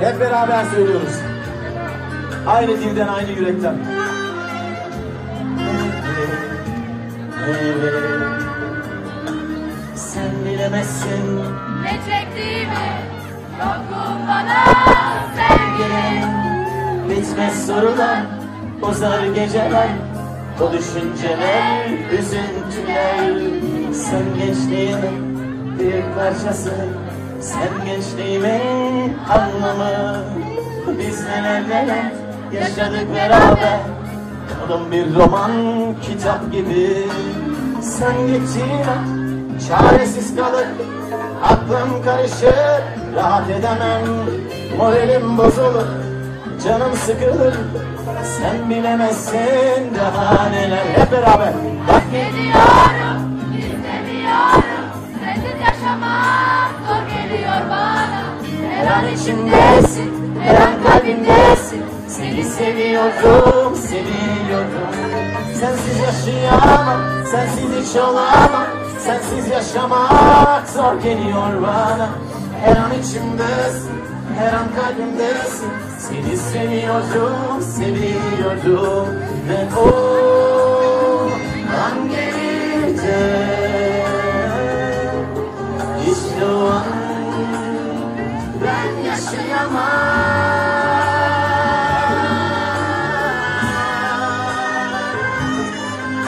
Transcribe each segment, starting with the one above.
Hep beraber söylüyoruz. Aynı dilden, aynı yürekten. Sen bilemezsin. Ne çektiğimi Yokluğun bana sevgilim Bitmez sorular, bozar geceler. O düşünceler, üzüntüler. Sen gençliğimin bir parçası Sen gençliğimin anlamı Biz neler yaşadık beraber. Oğlum bir roman kitap gibi. Sen gittiğine çaresiz kalır. Aklım karışır rahat edemem. Moralim bozulur canım sıkılır. Sen bilemezsin daha neler. Hep beraber. Bak. Gidiyorum istemiyorum. Sensiz yaşamak zor geliyor Her an içimdesin her an kalbimdesin Seni seviyorum, seviyorum. Sensiz yaşayamam, sensiz hiç olamam. Sensiz yaşamak zor geliyor bana. Her an içimdesin, her an kalbimdesin Seni seviyorum, seviyorum. Ve o an de İşte o an ben yaşayamam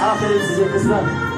Aferin size kızlar.